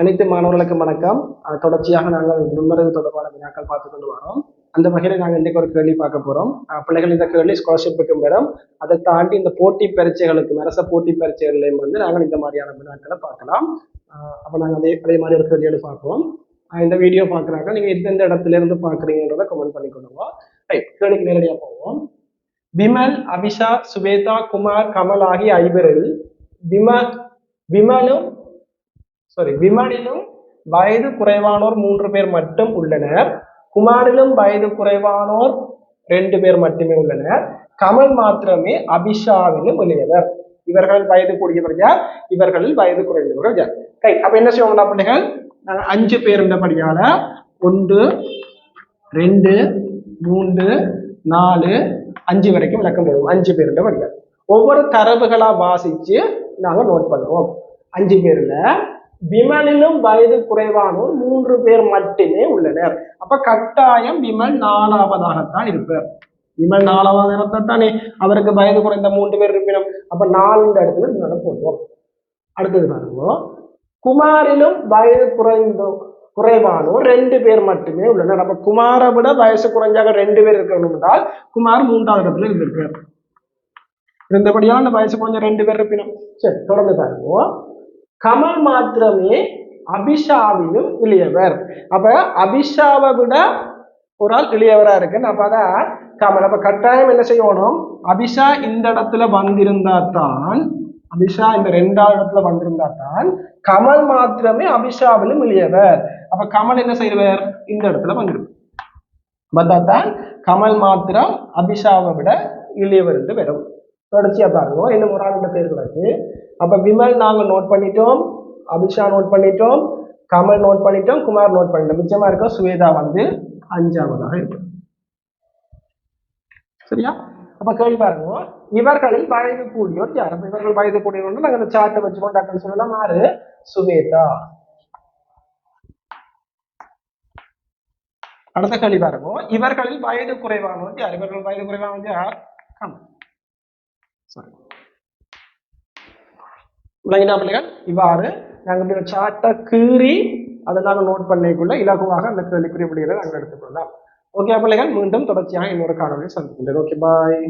அனைத்து மாணவர்களுக்கும் வணக்கம். தொடர்ச்சியாக நாங்கள் நுண்ணறிவு தொடர்பான வினாக்கள் பார்த்து கொண்டு வரோம். அந்த வகையில் நாங்கள் இன்றைக்கு ஒரு கேள்வி பார்க்க போகிறோம் பிள்ளைகள் இந்த கேள்வி ஸ்காலர்ஷிப்புக்கும் பெறும் அதை தாண்டி இந்த போட்டி பரீட்சைகளுக்கு அரச போட்டி பரீட்சைகளையும் வந்து நாங்கள் இந்த மாதிரியான வினாக்களை பார்க்கலாம். அப்போ நாங்கள் அதே அதே மாதிரி ஒரு கேள்வியோடு பார்ப்போம். இந்த வீடியோ பார்க்குறாங்க நீங்கள் எந்தெந்த இடத்துல இருந்து பார்க்குறீங்கன்றதை கமெண்ட் பண்ணி கொள்ளுங்க. ரைட் கேள்விக்கு நேரடியாக போவோம். விமல் அபிஷா சுவேதா குமார் கமல் ஆகிய ஐவரில் விம விமலும் சாரி விமனிலும் வயது குறைவானோர் மூன்று பேர் மட்டும் உள்ளனர். குமாரிலும் வயது குறைவானோர் ரெண்டு பேர் மட்டுமே உள்ளனர். கமல் மாத்திரமே அபிஷாவிலும் இளையவர். இவர்கள் வயது கூடியவர் யார்? இவர்களில் வயது குறைந்தவர்கள் யார்? கை அப்ப என்ன செய்வோம்னா பிள்ளைகள்? அஞ்சு பேர் இருந்தபடியால ஒன்று ரெண்டு மூன்று நாலு அஞ்சு வரைக்கும் விளக்கம் போடுவோம். அஞ்சு பேர் இருந்தபடியால் ஒவ்வொரு தரவுகளா வாசிச்சு நாங்க நோட் பண்ணுவோம். அஞ்சு பேர்ல விமலிலும் வயது குறைவானோர் மூன்று பேர் மட்டுமே உள்ளனர். அப்ப கட்டாயம் விமல் நாலாவதாகத்தான் இருப்பார். விமல் நாலாவது இடத்தானே அவருக்கு வயது குறைந்த மூன்று பேர் இருப்பினும். அப்ப நாலு இடத்துல விமலை போடுவோம். அடுத்தது பாருங்க. குமாரிலும் வயது குறைந்தோ குறைவானோர் ரெண்டு பேர் மட்டுமே உள்ளனர். அப்ப குமாரை விட வயசு குறைஞ்சாக ரெண்டு பேர் இருக்கணும் என்றால் குமார் மூன்றாவது இடத்துல இருந்திருக்கார். இருந்தபடியால் அந்த வயசு குறைஞ்ச ரெண்டு பேர் இருப்பினும். சரி தொடர்ந்து பாருங்க. கமல் மாத்திரமே அபிஷாவிலும் இளையவர். அப்ப அபிஷாவை விட ஒரு ஆள் இளையவரா இருக்குன்னு அப்பதான் கமல். அப்ப கட்டாயம் என்ன செய்யணும்? அபிஷா இந்த இடத்துல வந்திருந்தா தான் அபிஷா இந்த ரெண்டாவது இடத்துல வந்திருந்தா தான் கமல் மாத்திரமே அபிஷாவிலும் இளையவர். அப்ப கமல் என்ன செய்வார்? இந்த இடத்துல வந்துடும் வந்தா தான் கமல் மாத்திரம் அபிஷாவை விட இளையவர் என்று வரும். தொடர்ச்சியா பாருங்க. இன்னும் ஒரு ஆளுடைய பேர் கிடக்கு அப்ப விமல் நாங்க நோட் பண்ணிட்டோம் அபிஷா நோட் பண்ணிட்டோம் கமல் நோட் பண்ணிட்டோம் குமார் நோட் பண்ணிட்டோம். மிச்சமா இருக்க சுவேதா வந்து அஞ்சாவதாக இருக்கு. சரியா? அப்ப கேள்வி பாருங்க. இவர்களில் வயது கூடியோர் யார் இவர்கள் வயது கூடியோர் நாங்க அந்த சார்ட்டை வச்சுக்கோம் டாக்டர் சொல்லலாம். ஆறு சுவேதா. அடுத்த கேள்வி பாருங்க. இவர்களில் வயது குறைவானவர் யார்? இவர்கள் வயது குறைவானவர் யார்? கமல். சாரி விளங்கினா பிள்ளைகள் இவ்வாறு நாங்கள் இப்படி ஒரு சார்ட்டை கீறி அதை நாங்கள் நோட் பண்ணிக்குள்ள இலகுவாக அந்த கேள்விக்குரிய விடைகளை நாங்கள் எடுத்துக்கொள்ளலாம். ஓகே பிள்ளைகள் மீண்டும் தொடர்ச்சியாக இன்னொரு காணொலியை சந்திக்கின்றேன் ஓகே பாய்